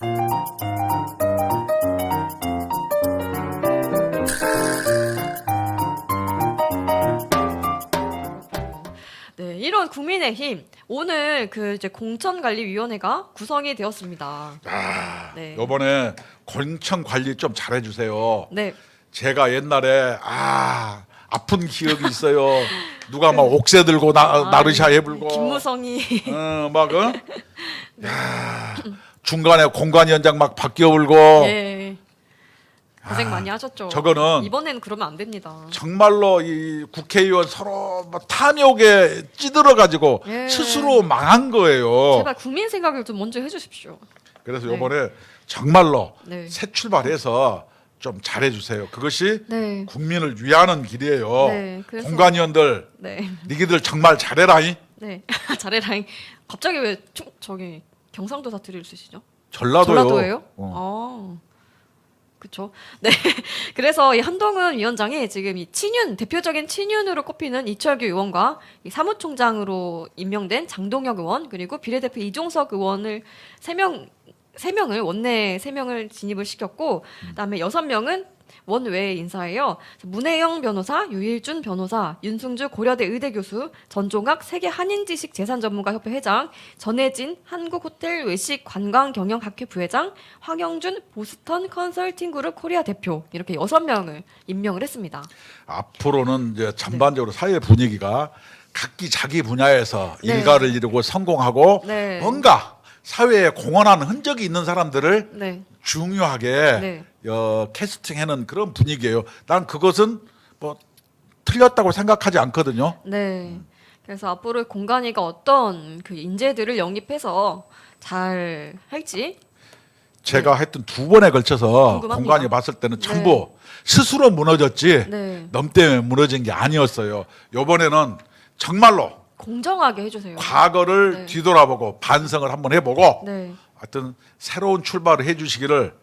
네, 이런 국민의힘 오늘 그 이제 공천관리위원회가 구성이 되었습니다. 아, 네. 요번에 공천 관리 좀 잘해주세요. 네, 제가 옛날에 아 아픈 기억이 있어요. 누가 막 옥새 들고 나, 나르샤 해불고, 아, 김무성이 어, 막 어? 야, 중간에 공관위원장 막 바뀌어 불고 예 고생 많이 하셨죠. 아, 저거는 이번에는 그러면 안 됩니다. 정말로 이 국회의원 서로 뭐 탐욕에 찌들어 가지고 예. 스스로 망한 거예요. 제발 국민 생각을 좀 먼저 해주십시오. 그래서 네. 요번에 정말로 네. 새 출발해서 좀 잘해 주세요. 그것이 네, 국민을 위하는 길이에요. 네, 그래서- 공관위원들 네, 니기들 정말 잘해라잉. 네. 잘해라잉. 갑자기 왜 충, 저기 경상도 사투리를 쓰시죠? 전라도요. 전라도예요? 어. 아, 그렇죠. 네. 그래서 이 한동훈 위원장이 지금 이 친윤 대표적인 친윤으로 꼽히는 이철규 의원과 이 사무총장으로 임명된 장동혁 의원 그리고 비례대표 이종석 의원을 세명세 명을 원내 세 명을 진입을 시켰고 그다음에 여섯 명은 원외 인사예요. 문혜영 변호사, 유일준 변호사, 윤승주 고려대 의대 교수, 전종학 세계 한인지식 재산 전문가 협회 회장, 전혜진 한국호텔 외식 관광 경영 학회 부회장, 황영준 보스턴 컨설팅 그룹 코리아 대표 이렇게 여섯 명을 임명을 했습니다. 앞으로는 이제 전반적으로 사회 분위기가 각기 자기 분야에서 네. 일가를 이루고 성공하고 네. 뭔가 사회에 공헌하는 흔적이 있는 사람들을 네, 중요하게 네. 어, 캐스팅하는 그런 분위기예요. 난 그것은 뭐 틀렸다고 생각하지 않거든요. 네. 그래서 앞으로 공간이가 어떤 그 인재들을 영입해서 잘 할지 제가 했던 두 번에 걸쳐서 네. 궁금합니다. 공간이 봤을 때는 네. 전부 스스로 무너졌지 네. 넘 때문에 무너진 게 아니었어요. 요번에는 정말로 공정하게 해주세요. 과거를 네. 뒤돌아보고 반성을 한번 해보고 네. 하여튼 새로운 출발을 해주시기를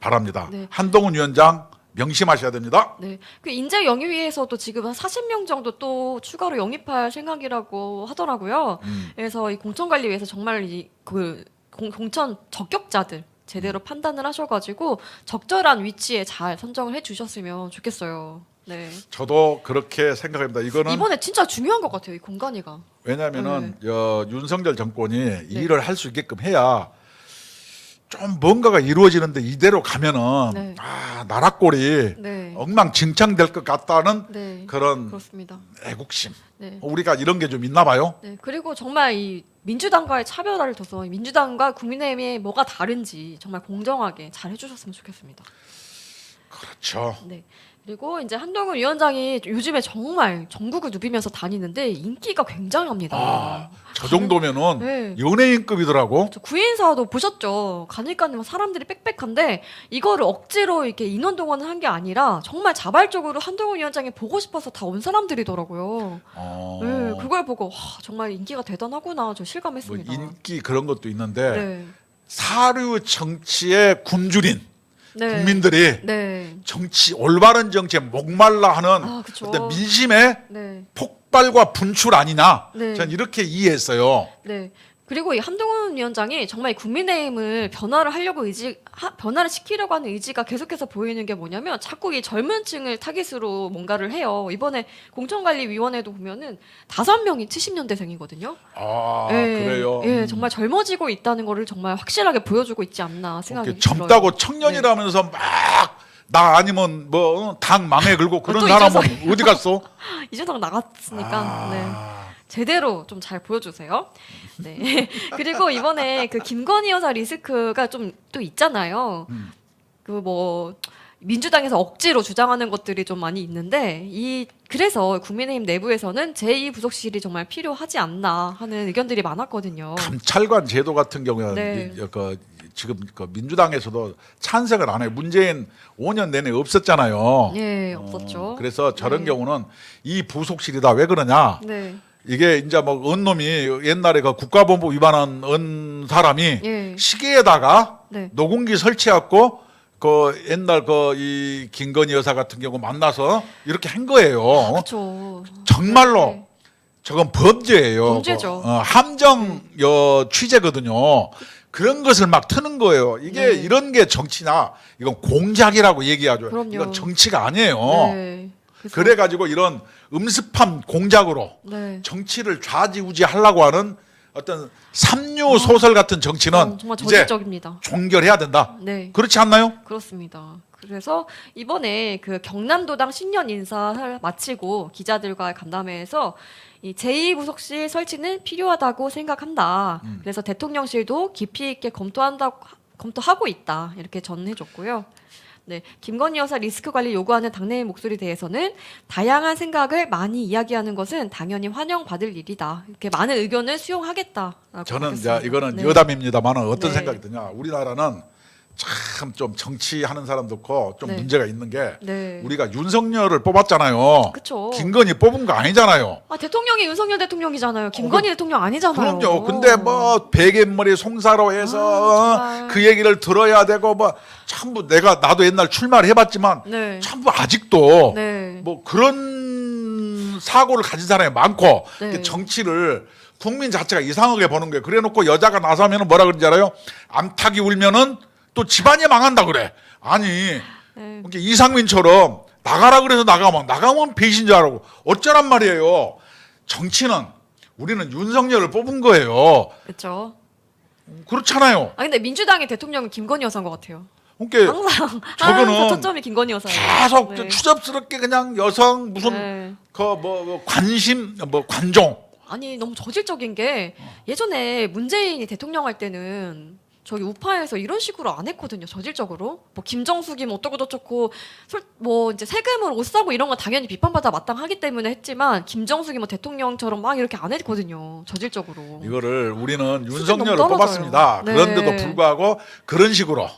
바랍니다. 네. 한동훈 위원장 명심하셔야 됩니다. 네. 그 인재 영입위에서도 지금 한 40명 정도 또 추가로 영입할 생각이라고 하더라고요. 음. 그래서 이 공천관리위에서 정말 이그 공천 적격자들 제대로 판단을 하셔가지고 적절한 위치에 잘 선정을 해주셨으면 좋겠어요. 네. 저도 그렇게 생각합니다. 이거는 이번에 진짜 중요한 것 같아요. 이 공간이가. 왜냐하면은 네. 어, 윤석열 정권이 이 일을 할 수 있게끔 해야 좀 뭔가가 이루어지는데 이대로 가면은 네. 아 나라꼴이 네. 엉망진창 될 것 같다는 네. 그런 그렇습니다. 애국심. 네. 우리가 이런 게 좀 있나 봐요. 네. 그리고 정말 이 민주당과의 차별화를 둬서 이 민주당과 국민의힘이 뭐가 다른지 정말 공정하게 잘 해주셨으면 좋겠습니다. 그렇죠. 네. 그리고 이제 한동훈 위원장이 요즘에 정말 전국을 누비면서 다니는데 인기가 굉장합니다. 아, 저 정도면은 네. 연예인급이더라고. 저 구인사도 보셨죠? 가니까는 사람들이 빽빽한데 이거를 억지로 이렇게 인원 동원을 한 게 아니라 정말 자발적으로 한동훈 위원장이 보고 싶어서 다 온 사람들이더라고요. 어, 네, 그걸 보고 와, 정말 인기가 대단하구나 저뭐 실감했습니다. 인기 그런 것도 있는데 네. 사류 정치의 굶주린 네. 국민들이 네. 정치 올바른 정치에 목말라 하는 아, 그쵸. 어떤 민심의 네. 폭발과 분출 아니냐. 네. 전 이렇게 이해했어요. 네. 그리고 이 한동훈 위원장이 정말 국민의힘을 변화를 하려고 의지, 하, 변화를 시키려고 하는 의지가 계속해서 보이는 게 뭐냐면 자꾸 이 젊은 층을 타깃으로 뭔가를 해요. 이번에 공천관리위원회도 보면은 다섯 명이 70년대생이거든요. 아 그래요. 예, 음. 정말 젊어지고 있다는 거를 정말 확실하게 보여주고 있지 않나 생각이 들어요. 젊다고 청년이라면서 막 나 아니면 뭐 당 망에 걸고 그런 또 사람은. 어디 갔어? 이준석 나갔으니까 아, 네. 제대로 좀 잘 보여주세요. 네. 그리고 이번에 그 김건희 여사 리스크가 좀 또 있잖아요. 음. 그뭐 민주당에서 억지로 주장하는 것들이 좀 많이 있는데 이 그래서 국민의힘 내부에서는 제2 부속실이 정말 필요하지 않나 하는 의견들이 많았거든요. 감찰관 제도 같은 경우에는 네. 이- 그 지금 그 민주당에서도 찬성을 안 해요. 문재인 5년 내내 없었잖아요. 예, 어, 없었죠. 그래서 저런 네. 경우는 이 부속실이다. 왜 그러냐? 네. 이게 이제 뭐 언놈이 옛날에 그 국가본부 위반한 언 사람이 예. 시계에다가 네. 녹음기 설치하고 그 옛날 그 이 김건희 여사 같은 경우 만나서 이렇게 한 거예요. 그렇죠. 정말로 네. 저건 범죄예요. 범죄죠. 그, 어, 함정 여 취재거든요. 그런 것을 막 트는 거예요. 이게 네. 이런 게 정치나 이건 공작이라고 얘기하죠. 그럼요. 이건 정치가 아니에요. 네. 그래서- 그래 가지고 이런 음습한 공작으로 네. 정치를 좌지우지 하려고 하는 어떤 삼류 소설 같은 정치는 어, 정말 이제 저질적입니다. 종결해야 된다. 네. 그렇지 않나요? 그렇습니다. 그래서 이번에 그 경남도당 신년 인사를 마치고 기자들과의 간담회에서 이 제2부속실 설치는 필요하다고 생각한다. 음. 그래서 대통령실도 깊이 있게 검토한다고 검토하고 있다. 이렇게 전해줬고요. 네, 김건희 여사 리스크 관리 요구하는 당내의 목소리에 대해서는 다양한 생각을 많이 이야기하는 것은 당연히 환영받을 일이다. 이렇게 많은 의견을 수용하겠다라고 저는 이제. 이거는 네. 여담입니다만은 어떤 네. 생각이 드냐. 우리나라는 참 좀 정치하는 사람도 있고 좀 네. 문제가 있는 게 네. 우리가 윤석열을 뽑았잖아요. 그쵸. 김건희 뽑은 거 아니잖아요. 아 대통령이 윤석열 대통령이잖아요. 김건희 대통령 아니잖아요. 어, 그럼요. 근데 뭐 베갯머리 송사로 해서 아, 정말. 그 얘기를 들어야 되고 뭐 전부 내가 나도 옛날 출마를 해봤지만 네. 전부 아직도 네. 뭐 그런 사고를 가진 사람이 많고 네. 그 정치를 국민 자체가 이상하게 보는 거예요. 그래놓고 여자가 나서면은 뭐라 그러는지 알아요? 암탉이 울면은 또 집안이 망한다 그래. 아니 네. 이렇게 이상민처럼 나가라 그래서 나가면 나가면 배신자라고 어쩌란 말이에요. 정치는 우리는 윤석열을 뽑은 거예요. 그렇죠. 그렇잖아요. 아 근데 민주당의 대통령은 김건희 여사인 것 같아요. 그러니까 항상 저거는 항상 초점이 김건희 여사예요. 계속 네. 추접스럽게 그냥 여성 무슨 네. 그뭐 관심 뭐 관종 아니 너무 저질적인 게 예전에 문재인이 대통령 할 때는 저기 우파에서 이런 식으로 안 했거든요. 저질적으로 뭐 김정숙이 뭐 어쩌고 저쩌고 솔- 뭐 이제 세금으로 옷 사고 이런 건 당연히 비판받아 마땅하기 때문에 했지만 김정숙이 뭐 대통령처럼 막 이렇게 안 했거든요. 저질적으로. 이거를 우리는 윤석열을 뽑았습니다. 네. 그런데도 불구하고 그런 식으로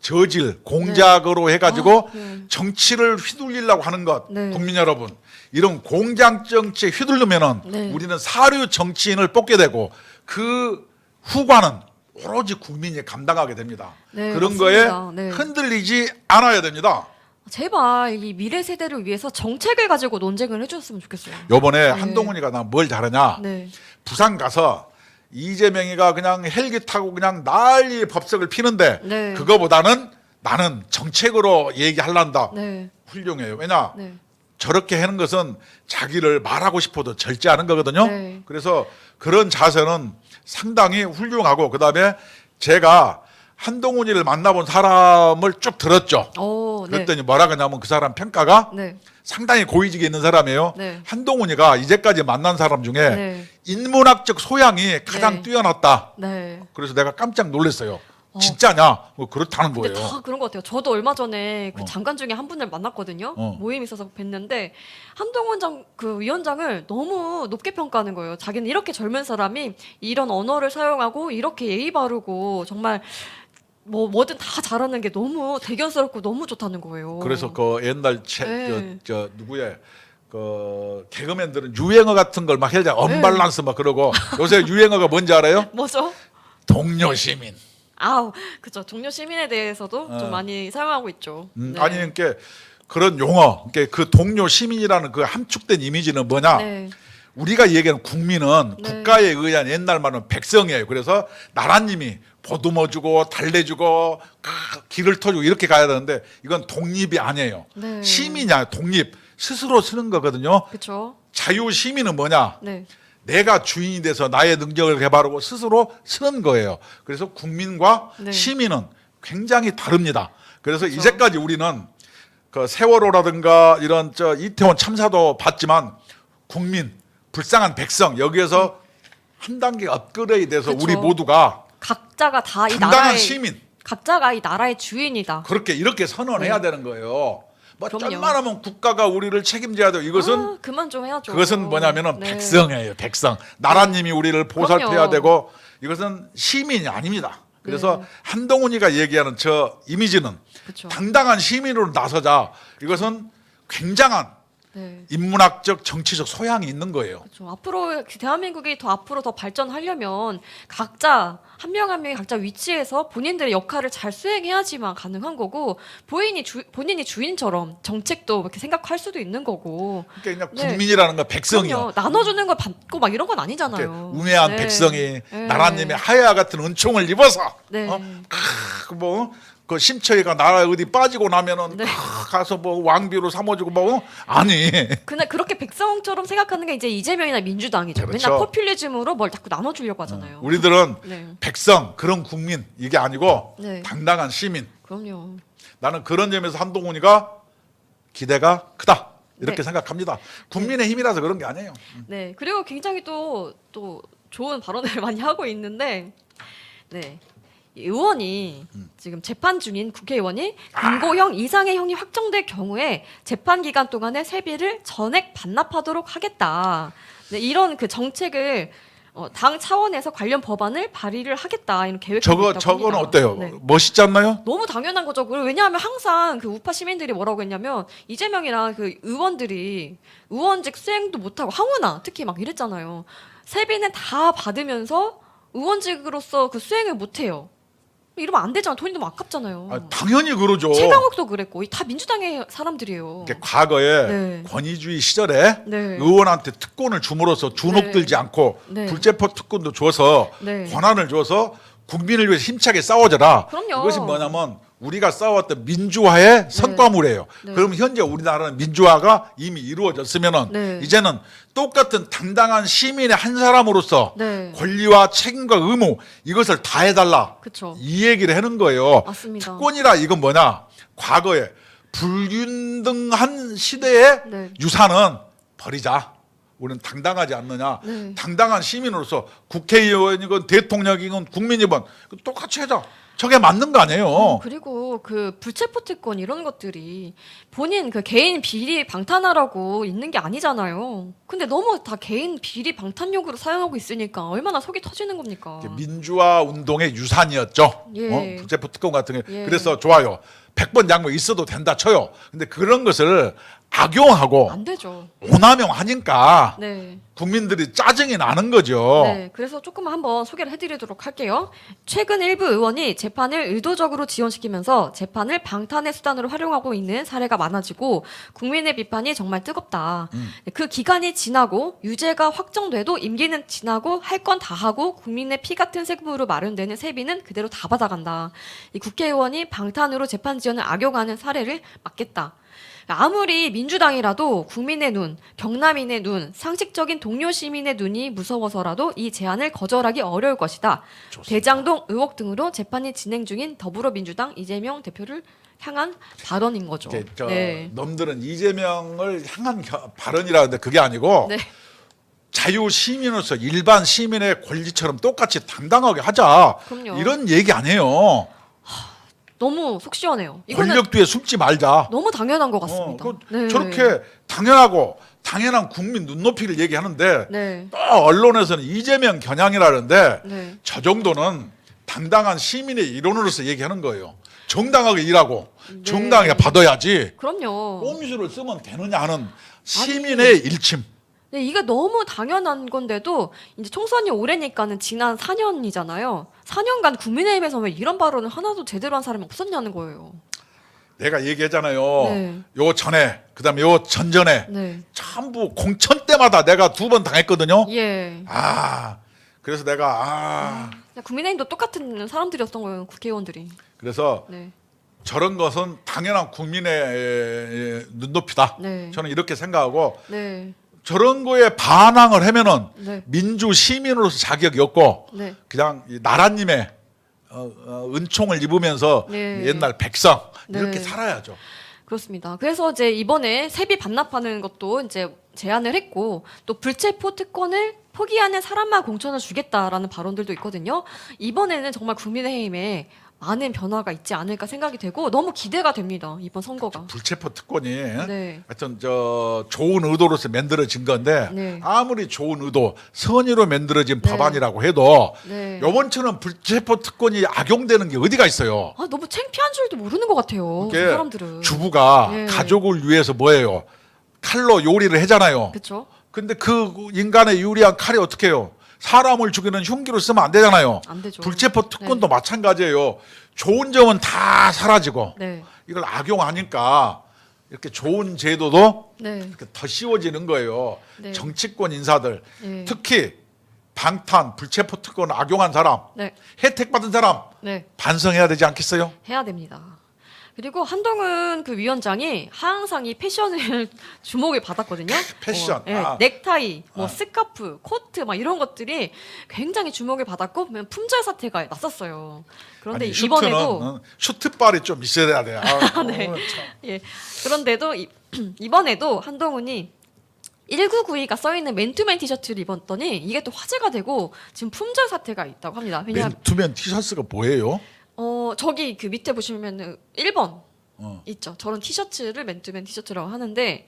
저질 공작으로 해가지고 아, 네. 정치를 휘둘리려고 하는 것 네. 국민 여러분 이런 공작 정치에 휘둘르면은 네. 우리는 사류 정치인을 뽑게 되고 그 후과는 오로지 국민이 감당하게 됩니다. 네, 그런 맞습니다. 거에 네. 흔들리지 않아야 됩니다. 제발 이 미래 세대를 위해서 정책을 가지고 논쟁을 해줬으면 좋겠어요. 요번에 한동훈이가 나 뭘 잘하냐? 네. 부산 가서 이재명이가 그냥 헬기 타고 그냥 난리 법석을 피는데 네. 그거보다는 나는 정책으로 얘기할란다. 네. 훌륭해요. 왜냐 네. 저렇게 하는 것은 자기를 말하고 싶어도 절제하는 거거든요. 네. 그래서 그런 자세는 상당히 훌륭하고 그다음에 제가 한동훈이를 만나본 사람을 쭉 들었죠. 오, 네. 그랬더니 뭐라 그러냐면 그 사람 평가가 네. 상당히 고위직에 있는 사람이에요. 네. 한동훈이가 이제까지 만난 사람 중에 네. 인문학적 소양이 가장 네. 뛰어났다. 네. 그래서 내가 깜짝 놀랐어요. 어. 진짜냐? 뭐 그렇다는 근데 거예요. 다 그런 것 같아요. 저도 얼마 전에 그 어. 장관 중에 한 분을 만났거든요. 어. 모임 있어서 뵀는데 한동훈 장, 그 위원장을 너무 높게 평가하는 거예요. 자기는 이렇게 젊은 사람이 이런 언어를 사용하고 이렇게 예의 바르고 정말 뭐 뭐든 다 잘하는 게 너무 대견스럽고 너무 좋다는 거예요. 그래서 그 옛날 체, 네. 저, 저 누구의 그 개그맨들은 유행어 같은 걸 막 해자 언밸런스 막 그러고 요새 유행어가 뭔지 알아요? 뭐죠? 동료 시민. 아우 그죠. 동료 시민에 대해서도 어. 좀 많이 사용하고 있죠. 음, 네. 아니 그러니까 그런 용어, 그러니까 그 동료 시민이라는 그 함축된 이미지는 뭐냐? 네. 우리가 얘기하는 국민은 네. 국가에 의한 옛날 말은 백성이에요. 그래서 나라님이 보듬어주고 달래주고 크, 길을 터주고 이렇게 가야 되는데 이건 독립이 아니에요. 네. 시민이야 독립 스스로 쓰는 거거든요. 그렇죠. 자유 시민은 뭐냐? 네. 내가 주인이 돼서 나의 능력을 개발하고 스스로 쓰는 거예요. 그래서 국민과 네. 시민은 굉장히 다릅니다. 그래서 그렇죠. 이제까지 우리는 그 세월호라든가 이런 저 이태원 참사도 봤지만 국민, 불쌍한 백성 여기에서 한 단계 업그레이드돼서 그렇죠. 우리 모두가 각자가 다 이 당당한 나라의 시민 각자가 이 나라의 주인이다. 그렇게 이렇게 선언해야 네. 되는 거예요. 뭐 그럼요. 웬만하면 국가가 우리를 책임져야 돼요. 이것은 아, 그만 좀 해야죠. 그것은 뭐냐면은 네. 백성이에요. 백성. 나라님이 우리를 보살펴야 그럼요. 되고 이것은 시민이 아닙니다. 그래서 네. 한동훈이가 얘기하는 저 이미지는 그렇죠. 당당한 시민으로 나서자. 이것은 굉장한 네. 인문학적 정치적 소양이 있는 거예요. 그렇죠. 앞으로 그 대한민국이 더 앞으로 더 발전하려면 각자 한 명 한 명이 각자 위치에서 본인들의 역할을 잘 수행해야지만 가능한 거고 본인이 주, 본인이 주인처럼 정책도 이렇게 생각할 수도 있는 거고 그러니까 그냥 네. 국민이라는 건 백성이요. 그럼요. 나눠주는 걸 받고 막 이런 건 아니잖아요. 우매한 네. 백성이 네. 나라님의 하야 같은 은총을 입어서 네. 어? 크, 뭐, 그 심처이가 나라 어디 빠지고 나면은 네. 크, 가서 뭐 왕비로 삼아주고 뭐 아니 그날 그렇게 백성처럼 생각하는 게 이제 이재명이나 민주당이죠. 그렇죠. 맨날 포퓰리즘으로 뭘 자꾸 나눠주려고 하잖아요. 우리들은 네. 백성 그런 국민 이게 아니고 네. 당당한 시민 그럼요. 나는 그런 점에서 한동훈이가 기대가 크다 이렇게 네. 생각합니다. 국민의 힘이라서 그런 게 아니에요. 네. 그리고 굉장히 또, 또 좋은 발언을 많이 하고 있는데, 네. 이 의원이 음. 지금 재판 중인 국회의원이 금고형 이상의 형이 확정될 경우에 재판 기간 동안에 세비를 전액 반납하도록 하겠다. 네, 이런 그 정책을 어, 당 차원에서 관련 법안을 발의를 하겠다 이런 계획이 저거 합니다. 어때요? 네. 멋있지 않나요? 너무 당연한 거죠. 그리고 왜냐하면 항상 그 우파 시민들이 뭐라고 했냐면 이재명이랑 그 의원들이 의원직 수행도 못하고 황운하 특히 막 이랬잖아요. 세비는 다 받으면서 의원직으로서 그 수행을 못해요. 이러면 안 되잖아. 돈이 너무 아깝잖아요. 아, 당연히 그러죠. 최강욱도 그랬고 다 민주당의 사람들이에요. 이렇게 과거에 네. 권위주의 시절에 네. 의원한테 특권을 줌으로써 주눅 네. 들지 않고 네. 불체포 특권도 줘서 네. 권한을 줘서 국민을 위해서 힘차게 싸워져라. 그럼요. 이것이 뭐냐면 우리가 싸웠던 민주화의 성과물이에요. 네. 그럼 현재 우리나라는 민주화가 이미 이루어졌으면은 네. 이제는 똑같은 당당한 시민의 한 사람으로서 네. 권리와 책임과 의무 이것을 다 해달라. 그쵸. 이 얘기를 하는 거예요. 맞습니다. 특권이라 이건 뭐냐? 과거에 불균등한 시대의 네. 유산은 버리자. 우리는 당당하지 않느냐? 네. 당당한 시민으로서 국회의원이건 대통령이건 국민이건 똑같이 하자. 저게 맞는 거 아니에요? 그리고 그 불체포 특권 이런 것들이 본인 그 개인 비리 방탄하라고 있는 게 아니잖아요. 근데 너무 다 개인 비리 방탄용으로 사용하고 있으니까 얼마나 속이 터지는 겁니까? 이게 민주화 운동의 유산이었죠. 예. 어? 국제포 특권 같은 게. 예. 그래서 좋아요. 100번 양보 있어도 된다 쳐요. 근데 그런 것을 악용하고 안 되죠. 오남용 하니까 네. 국민들이 짜증이 나는 거죠. 네, 그래서 조금 한번 소개를 해드리도록 할게요. 최근 일부 의원이 재판을 의도적으로 지연시키면서 재판을 방탄의 수단으로 활용하고 있는 사례가 많아지고 국민의 비판이 정말 뜨겁다. 음. 그 기간이 지나고 유죄가 확정돼도 임기는 지나고 할 건 다 하고 국민의 피 같은 세금으로 마련되는 세비는 그대로 다 받아간다. 이 국회의원이 방탄으로 재판 지연을 악용하는 사례를 막겠다. 아무리 민주당이라도 국민의 눈, 경남인의 눈, 상식적인 동료 시민의 눈이 무서워서라도 이 제안을 거절하기 어려울 것이다. 좋습니다. 대장동 의혹 등으로 재판이 진행 중인 더불어민주당 이재명 대표를 향한 발언인 거죠. 이렇게 저 네. 놈들은 이재명을 향한 겨- 발언이라는데 그게 아니고 네. 자유 시민으로서 일반 시민의 권리처럼 똑같이 당당하게 하자. 그럼요. 이런 얘기 아니에요. 너무 속 시원해요. 이거는 권력 뒤에 숨지 말자. 너무 당연한 것 어, 같습니다. 그 네. 저렇게 당연하고 당연한 국민 눈높이를 얘기하는데 네. 또 언론에서는 이재명 겨냥이라는데 네. 저 정도는 당당한 시민의 일원으로서 얘기하는 거예요. 정당하게 일하고 네. 정당하게 받아야지 그럼요. 꼼수를 쓰면 되느냐 하는 시민의 일침. 네, 이게 너무 당연한 건데도 이제 총선이 올해니까는 지난 4년이잖아요. 4년간 국민의힘에서 왜 이런 발언을 하나도 제대로 한 사람이 없었냐는 거예요. 내가 얘기했잖아요. 네. 요 전에 그다음에 요 전전에 네. 전부 공천 때마다 내가 두 번 당했거든요. 예. 아 그래서 내가 아 그냥 국민의힘도 똑같은 사람들이었던 거예요. 국회의원들이. 그래서 네. 저런 것은 당연한 국민의 에, 눈높이다. 네. 저는 이렇게 생각하고 네. 저런 거에 반항을 하면은 네. 민주 시민으로서 자격이 없고 네. 그냥 이 나라님의 어, 어, 은총을 입으면서 네. 옛날 백성 이렇게 네. 살아야죠. 그렇습니다. 그래서 이제 이번에 세비 반납하는 것도 이제 제안을 했고 또 불체포 특권을 포기하는 사람만 공천을 주겠다라는 발언들도 있거든요. 이번에는 정말 국민의힘에 많은 변화가 있지 않을까 생각이 되고 너무 기대가 됩니다. 이번 선거가. 불체포 특권이 네. 하여튼 저 좋은 의도로서 만들어진 건데 네. 아무리 좋은 의도 선의로 만들어진 네. 법안이라고 해도 네. 요번처럼 불체포 특권이 악용되는 게 어디가 있어요? 아, 너무 창피한 줄도 모르는 것 같아요. 그 이게 사람들은. 주부가 네. 가족을 위해서 뭐예요? 칼로 요리를 하잖아요. 그렇죠. 근데 그 인간의 유리한 칼이 어떻게 해요? 사람을 죽이는 흉기로 쓰면 안 되잖아요. 안 되죠. 불체포 특권도 마찬가지예요. 좋은 점은 다 사라지고 네. 이걸 악용하니까 이렇게 좋은 제도도 네. 이렇게 더 씌워지는 거예요. 네. 정치권 인사들 네. 특히 방탄 불체포 특권 악용한 사람 네. 혜택 받은 사람 네. 반성해야 되지 않겠어요? 해야 됩니다. 그리고 한동훈 그 위원장이 항상 이 패션을 주목을 받았거든요. 패션. 어, 예, 아. 넥타이, 뭐 아. 스카프, 코트 막 이런 것들이 굉장히 주목을 받았고 품절 사태가 났었어요. 그런데 아니, 이번에도 슈트는 어, 슈트빨이 좀 있어야 돼. 아, 네. 어, 참. 예. 그런데도 이, 이번에도 한동훈이 1992가 써 있는 맨투맨 티셔츠를 입었더니 이게 또 화제가 되고 지금 품절 사태가 있다고 합니다. 왜냐하면 맨투맨 티셔츠가 뭐예요? 어 저기 그 밑에 보시면은 1번 어. 있죠. 저런 티셔츠를 맨투맨 티셔츠라고 하는데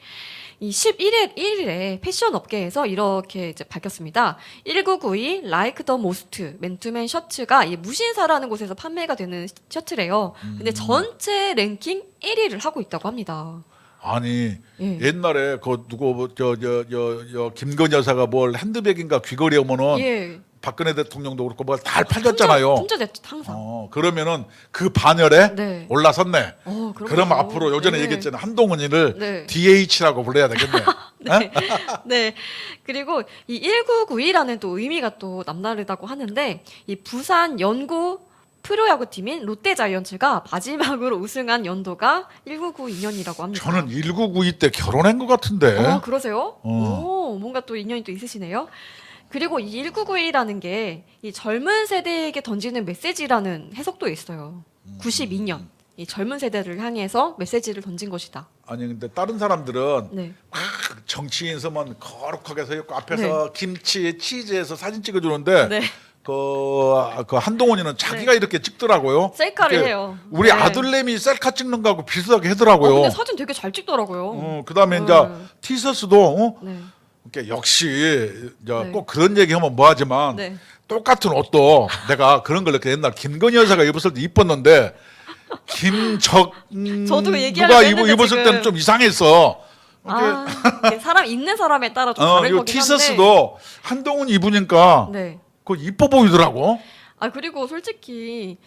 이 11일 1일에 패션 업계에서 이렇게 이제 밝혔습니다. 1992 라이크 더 모스트 맨투맨 셔츠가 이 무신사라는 곳에서 판매가 되는 셔츠래요. 근데 전체 랭킹 1위를 하고 있다고 합니다. 아니 예. 옛날에 그 누구 저저저 김건희 여사가 뭘 핸드백인가 귀걸이 오면은 예. 박근혜 대통령도 그렇고 뭐다 팔렸잖아요. 품절 됐죠, 항상. 어, 그러면은 그 반열에 네. 올라섰네. 어, 그럼. 앞으로 예전에 네. 얘기했잖아요. 한동훈이를 네. DH라고 불러야 되겠네. 네. 네. 그리고 이 1992라는 또 의미가 또 남다르다고 하는데 이 부산 연고 프로야구 팀인 롯데자이언츠가 마지막으로 우승한 연도가 1992년이라고 합니다. 저는 1992 때 결혼한 것 같은데. 어, 그러세요? 어. 오, 뭔가 또 인연이 또 있으시네요. 그리고 이 1992라는 게 이 젊은 세대에게 던지는 메시지라는 해석도 있어요. 음. 92년. 이 젊은 세대를 향해서 메시지를 던진 것이다. 아니 근데 다른 사람들은 네. 막 정치인 서면 거룩하게 서 있고 앞에서 김치, 치즈해서 사진 찍어주는데 네. 그, 그 한동훈이는 자기가 이렇게 찍더라고요. 셀카를 해요. 우리 네. 아들내미 셀카 찍는 거하고 비슷하게 어, 하더라고요. 근데 사진 되게 잘 찍더라고요. 어, 그다음에 네. 이제 티셔츠도 어? 네. 이렇게 역시 네. 꼭 그런 얘기하면 뭐하지만 네. 똑같은 옷도 내가 그런 걸 이렇게 옛날 김건희 여사가 입었을 때 이뻤는데 김적 음, 저도 누가 얘기하려고 입, 했는데 입었을 지금. 때는 좀 이상했어. 아, 이게 사람 있는 사람에 따라 좀 어, 다른 이 거긴 티셔츠도 한동훈 입으니까 한데. 네. 그 이뻐 보이더라고. 아 그리고 솔직히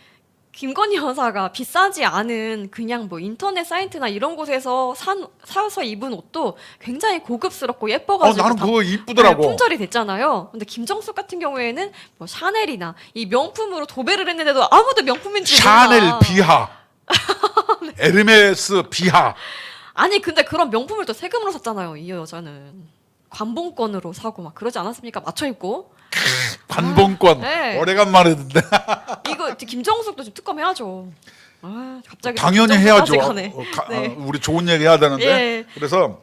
김건희 여사가 비싸지 않은 그냥 뭐 인터넷 사이트나 이런 곳에서 산 사서 입은 옷도 굉장히 고급스럽고 어, 예뻐가지고 나는 다- 그거 이쁘더라고. 네, 품절이 됐잖아요. 근데 김정숙 같은 경우에는 뭐 샤넬이나 이 명품으로 도배를 했는데도 아무도 명품인지 샤넬 몰라. 비하, 에르메스 비하. 아니 근데 그런 명품을 또 세금으로 샀잖아요. 이 여자는 관봉권으로 사고 막 그러지 않았습니까? 맞춰 입고 관봉권 네. 오래간만에 듣는데 이거 김정숙도 좀 특검 해야죠. 아 갑자기 당연히 해야죠. 어, 가- 네. 어, 우리 좋은 얘기 해야 되는데 예. 그래서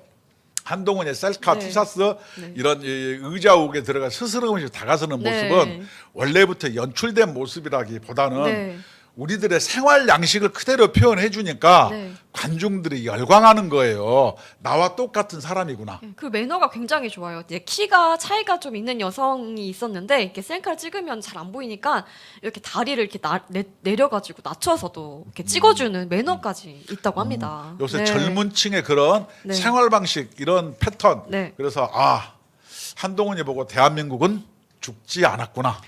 한동훈의 셀카 네. 티셔츠 네. 이런 이 의자옥에 들어가 스스럼없이 다가서는 네. 모습은 원래부터 연출된 모습이라기보다는 네. 우리들의 생활 양식을 그대로 표현해 주니까 네. 관중들이 열광하는 거예요. 나와 똑같은 사람이구나. 그 매너가 굉장히 좋아요. 이제 키가 차이가 좀 있는 여성이 있었는데 이렇게 셀카를 찍으면 잘 안 보이니까 이렇게 다리를 이렇게 나, 내, 내려가지고 낮춰서도 이렇게 찍어주는 매너까지 있다고 합니다. 음. 요새 네. 젊은 층의 그런 네. 생활 방식 이런 패턴. 네. 그래서 아 한동훈이 보고 대한민국은 죽지 않았구나.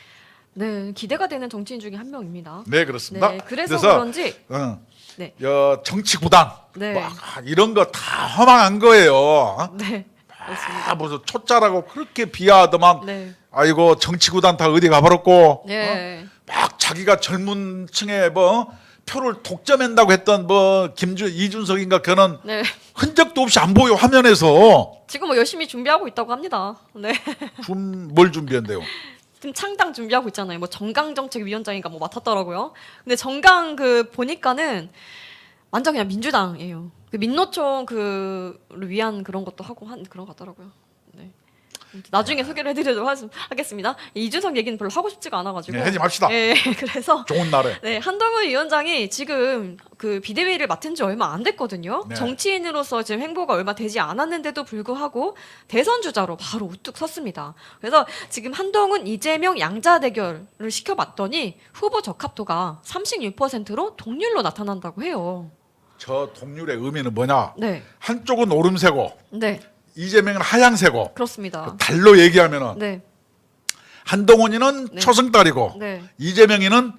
네 기대가 되는 정치인 중에 한 명입니다. 네 그렇습니다. 네, 그래서, 그런지 응, 네. 여, 정치 구단 네. 뭐, 아, 이런 거 다 허망한 거예요. 네 그렇습니다. 아 무슨 초짜라고 그렇게 비하하더만 네. 아이고 정치 구단 다 어디 가버렸고 네. 어? 막 자기가 젊은 층에 뭐 표를 독점한다고 했던 뭐 김준 이준석인가 걔는 네. 흔적도 없이 안 보여 화면에서 지금 뭐 열심히 준비하고 있다고 합니다. 네. 좀 뭘 준비한대요. 지금 창당 준비하고 있잖아요. 뭐 정강정책위원장인가 뭐 맡았더라고요. 근데 정강 그 보니까는 완전 그냥 민주당이에요. 그 민노총 그를 위한 그런 것도 하고 한 그런 것 같더라고요. 네. 나중에 소개를 해드리도록 하- 하겠습니다. 이준석 얘기는 별로 하고 싶지가 않아가지고. 네, 하지 맙시다. 네, 그래서 좋은 날에. 네, 한동훈 위원장이 지금 그 비대위를 맡은 지 얼마 안 됐거든요. 네. 정치인으로서 지금 행보가 얼마 되지 않았는데도 불구하고 대선 주자로 바로 우뚝 섰습니다. 그래서 지금 한동훈 이재명 양자 대결을 시켜봤더니 후보 적합도가 36%로 동률로 나타난다고 해요. 저 동률의 의미는 뭐냐? 네. 한쪽은 오름세고 네. 이재명은 하양세고 그렇습니다. 달로 얘기하면은 네. 한동훈이는 네. 초승달이고 네. 이재명이는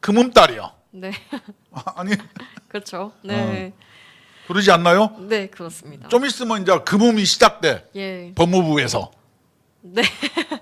금음달이요. 네. 아니 그렇죠. 네. 그러지 않나요? 네, 그렇습니다. 좀 있으면 이제 금음이 시작돼 예. 법무부에서 네.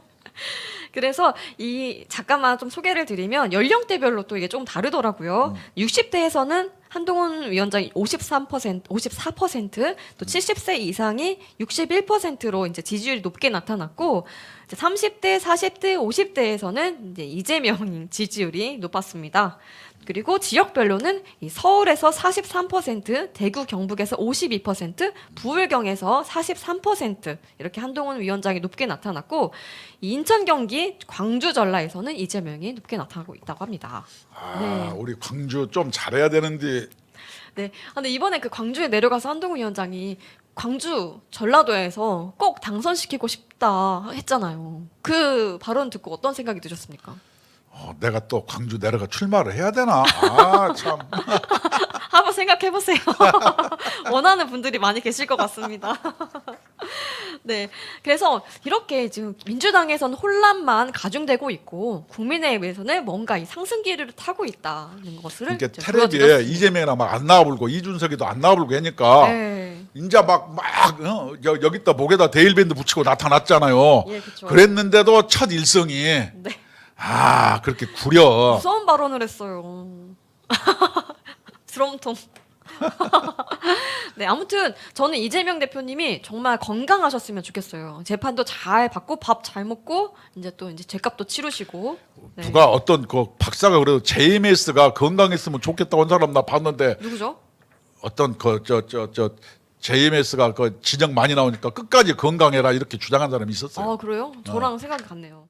그래서 이 잠깐만 좀 소개를 드리면 연령대별로 또 이게 좀 다르더라고요. 60대에서는 한동훈 위원장이 53%, 54%, 또 70세 이상이 61%로 이제 지지율이 높게 나타났고 이제 30대, 40대, 50대에서는 이제 이재명 지지율이 높았습니다. 그리고 지역별로는 이 서울에서 43%, 대구 경북에서 52%, 부울경에서 43% 이렇게 한동훈 위원장이 높게 나타났고 이 인천 경기 광주 전라에서는 이재명이 높게 나타나고 있다고 합니다. 아, 네. 우리 광주 좀 잘해야 되는데 네. 아, 근데 이번에 그 광주에 내려가서 한동훈 위원장이 광주 전라도에서 꼭 당선시키고 싶다 했잖아요. 그 발언 듣고 어떤 생각이 드셨습니까? 어, 내가 또 광주 내려가 출마를 해야 되나? 아 참. 한번 생각해 보세요. 원하는 분들이 많이 계실 것 같습니다. 네. 그래서 이렇게 지금 민주당에서는 혼란만 가중되고 있고 국민의힘에서는 뭔가 이 상승기를 타고 있다는 것을 그러니까 이제 테레비에 보여드렸습니다. 이재명이나 막안 나와불고 이준석이도 안 나와불고 하니까 네. 인자 막막 어, 여- 여기다 목에다 데일밴드 붙이고 나타났잖아요. 예, 그쵸. 그랬는데도 첫 일성이 네. 아 그렇게 구려. 무서운 발언을 했어요. 드럼통. 네, 아무튼 저는 이재명 대표님이 정말 건강하셨으면 좋겠어요. 재판도 잘 받고 밥 잘 먹고 이제 또 이제 죄값도 치르시고. 네. 누가 어떤 그 박사가 그래도 JMS가 건강했으면 좋겠다고 한 사람 나 봤는데 누구죠? 어떤 그 저 저 저 JMS가 그 지적 많이 나오니까 끝까지 건강해라 이렇게 주장한 사람이 있었어요. 아 그래요? 저랑 생각이 같네요.